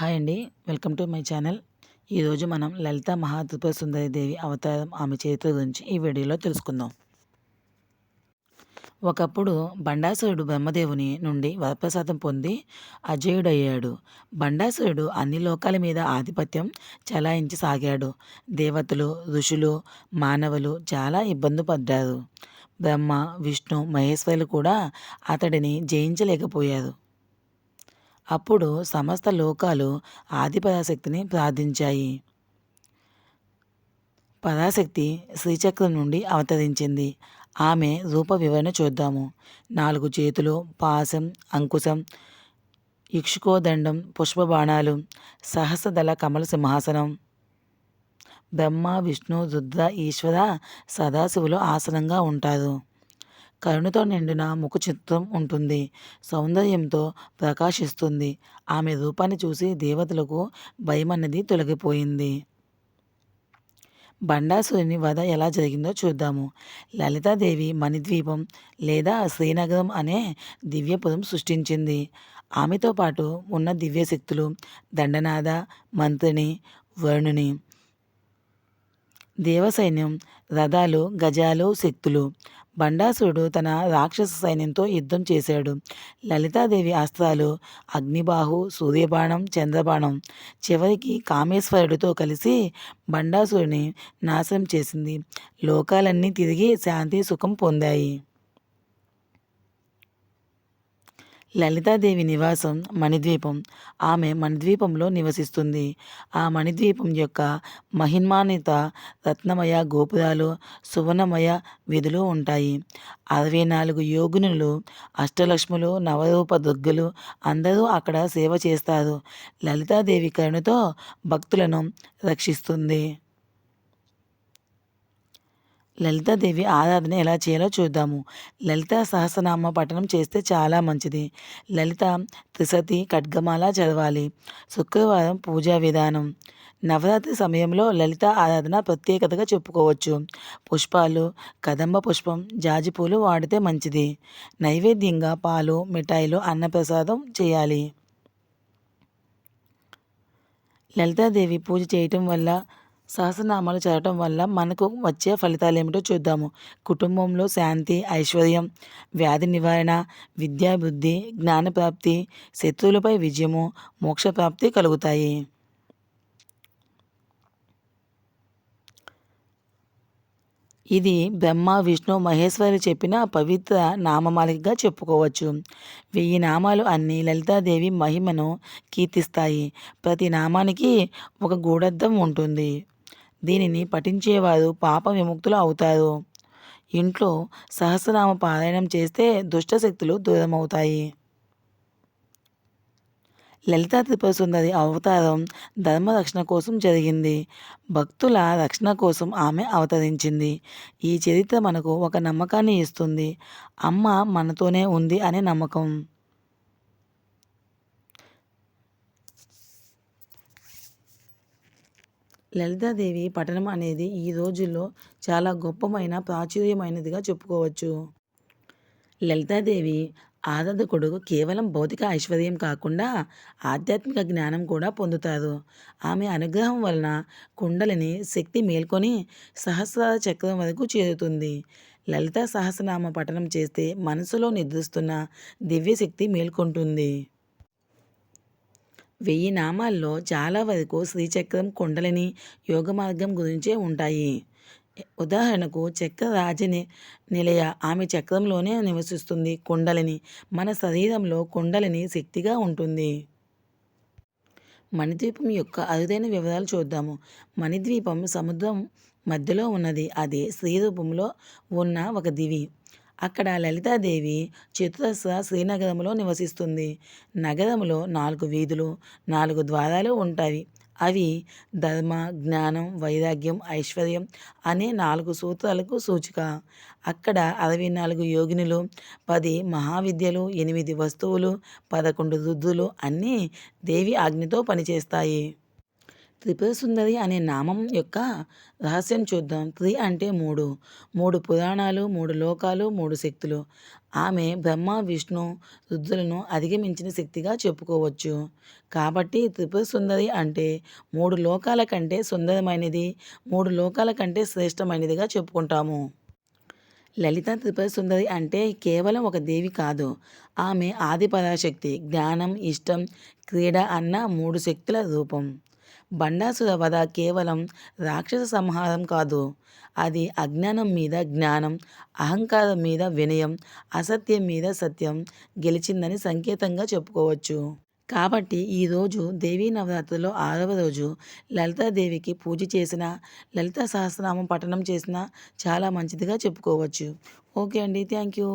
Hi అండి. Welcome to my channel. ఈరోజు మనం లలిత మహాత్రిపుర సుందరి దేవి అవతారం ఆమె చరిత్ర గురించి ఈ వీడియోలో తెలుసుకుందాం. ఒకప్పుడు బండాసురుడు బ్రహ్మదేవుని నుండి వరప్రసాదం పొంది అజేయుడయ్యాడు. బండాసురుడు అన్ని లోకాల మీద ఆధిపత్యం చలాయించసాగాడు. దేవతలు ఋషులు మానవులు చాలా ఇబ్బంది పడ్డారు. బ్రహ్మ విష్ణు మహేశ్వరులు కూడా అతడిని జయించలేకపోయారు. అప్పుడు సమస్త లోకాలు ఆదిపరాశక్తిని ప్రార్థించాయి. పరాశక్తి శ్రీచక్రం నుండి అవతరించింది. ఆమె రూప వివరణ చూద్దాము. నాలుగు చేతులు పాసం అంకుశం ఇక్షుకోదండం పుష్పబాణాలు సహస్రదళ కమల సింహాసనం బ్రహ్మ విష్ణు రుద్ర ఈశ్వర సదాశివులు ఆసనంగా ఉంటారు. కరుణతో నిండిన ముఖ చిత్రం ఉంటుంది. సౌందర్యంతో ప్రకాశిస్తుంది. ఆమె రూపాన్ని చూసి దేవతలకు భయం అన్నది తొలగిపోయింది. బండాసురుని వధ ఎలా జరిగిందో చూద్దాము. లలితాదేవి మణిద్వీపం లేదా శ్రీనగరం అనే దివ్యపురం సృష్టించింది. ఆమెతో పాటు ఉన్న దివ్యశక్తులు దండనాథ మంత్రిని వరుణుని దేవసైన్యం రథాలు గజాలు శక్తులు. బండాసురుడు తన రాక్షస సైన్యంతో యుద్ధం చేశాడు. లలితాదేవి అస్త్రాలు అగ్నిబాహు సూర్యబాణం చంద్రబాణం. చివరికి కామేశ్వరుడితో కలిసి బండాసురుని నాశనం చేసింది. లోకాలన్నీ తిరిగి శాంతి సుఖం పొందాయి. లలితాదేవి నివాసం మణిద్వీపం. ఆమె మణిద్వీపంలో నివసిస్తుంది. ఆ మణిద్వీపం యొక్క మహిమాన్విత రత్నమయ గోపురాలు సువర్ణమయ విధులు ఉంటాయి. అరవై నాలుగు యోగునులు అష్టలక్ష్ములు నవరూప దుర్గలు అందరూ అక్కడ సేవ చేస్తారు. లలితాదేవి కరుణతో భక్తులను రక్షిస్తుంది. లలితాదేవి ఆరాధన ఎలా చేయాలో చూద్దాము. లలిత సహస్రనామ పఠనం చేస్తే చాలా మంచిది. లలిత త్రిసతి ఖడ్గమాల చదవాలి. శుక్రవారం పూజా విధానం. నవరాత్రి సమయంలో లలిత ఆరాధన ప్రత్యేకతగా చెప్పుకోవచ్చు. పుష్పాలు కదంబ పుష్పం జాజి పూలు వాడితే మంచిది. నైవేద్యంగా పాలు మిఠాయిలు అన్నప్రసాదం చేయాలి. లలితాదేవి పూజ చేయటం వల్ల సహస్రనామాలు చదవటం వల్ల మనకు వచ్చే ఫలితాలు ఏమిటో చూద్దాము. కుటుంబంలో శాంతి ఐశ్వర్యం వ్యాధి నివారణ విద్యాబుద్ధి జ్ఞానప్రాప్తి శత్రువులపై విజయము మోక్షప్రాప్తి కలుగుతాయి. ఇది బ్రహ్మ విష్ణు మహేశ్వరి చెప్పిన పవిత్ర నామమాలికగా చెప్పుకోవచ్చు. వెయ్యి నామాలు అన్ని లలితాదేవి మహిమను కీర్తిస్తాయి. ప్రతి నామానికి ఒక గూఢర్థం ఉంటుంది. దీనిని పఠించేవారు పాప విముక్తులు అవుతారు ఇంట్లో సహస్రనామ పారాయణం చేస్తే దుష్టశక్తులు దూరమవుతాయి. లలితా త్రిపుర సుందరి అవతారం ధర్మ రక్షణ కోసం జరిగింది. భక్తుల రక్షణ కోసం ఆమె అవతరించింది. ఈ చరిత్ర మనకు ఒక నమ్మకాన్ని ఇస్తుంది. అమ్మ మనతోనే ఉంది అనే నమ్మకం. లలితాదేవి పఠనం అనేది ఈ రోజుల్లో చాలా గొప్పమైన ప్రాచుర్యమైనదిగా చెప్పుకోవచ్చు. లలితాదేవి ఆరాధకుడు కేవలం భౌతిక ఐశ్వర్యం కాకుండా ఆధ్యాత్మిక జ్ఞానం కూడా పొందుతారు. ఆమె అనుగ్రహం వలన కుండలిని శక్తి మేల్కొని సహస్ర చక్రం వరకు చేరుతుంది. లలిత సహస్రనామ పఠనం చేస్తే మనసులో నిద్రిస్తున్న దివ్యశక్తి మేల్కొంటుంది. వెయ్యి నామాల్లో చాలా వరకు శ్రీచక్రం కుండలిని యోగ మార్గం గురించే ఉంటాయి. ఉదాహరణకు చక్ర రాజని నిలయ ఆమె చక్రంలోనే నివసిస్తుంది. కుండలిని మన శరీరంలో కుండలిని శక్తిగా ఉంటుంది. మణిద్వీపం యొక్క అరుదైన వివరాలు చూద్దాము. మణిద్వీపం సముద్రం మధ్యలో ఉన్నది. అది స్త్రీ రూపంలో ఉన్న ఒక దివి. అక్కడ లలితాదేవి చతురస్ర శ్రీనగరంలో నివసిస్తుంది. నగరంలో నాలుగు వీధులు నాలుగు ద్వారాలు ఉంటాయి. అవి ధర్మ జ్ఞానం వైరాగ్యం ఐశ్వర్యం అనే నాలుగు సూత్రాలకు సూచిక. అక్కడ అరవై నాలుగు యోగినులు పది మహావిద్యలు ఎనిమిది వస్తువులు పదకొండు రుద్రులు అన్నీ దేవి ఆజ్ఞతో పనిచేస్తాయి. త్రిపుర సుందరి అనే నామం యొక్క రహస్యం చూద్దాం. త్రి అంటే మూడు. మూడు పురాణాలు మూడు లోకాలు మూడు శక్తులు. ఆమె బ్రహ్మ విష్ణు రుద్రులను అధిగమించిన శక్తిగా చెప్పుకోవచ్చు. కాబట్టి త్రిపుర సుందరి అంటే మూడు లోకాల కంటే సుందరమైనది మూడు లోకాల కంటే శ్రేష్టమైనదిగా చెప్పుకుంటాము. లలిత త్రిపుర సుందరి అంటే కేవలం ఒక దేవి కాదు. ఆమె ఆది పరాశక్తి జ్ఞానం ఇష్టం క్రీడ అన్న మూడు శక్తుల రూపం. బండాసుర వధ కేవలం రాక్షస సంహారం కాదు. అది అజ్ఞానం మీద జ్ఞానం అహంకారం మీద వినయం అసత్యం మీద సత్యం గెలిచిందని సంకేతంగా చెప్పుకోవచ్చు. కాబట్టి ఈరోజు దేవీ నవరాత్రిలో ఆరవ రోజు లలితాదేవికి పూజ చేసిన లలిత సహస్రనామం పఠనం చేసిన చాలా మంచిదిగా చెప్పుకోవచ్చు. ఓకే అండి. Thank you.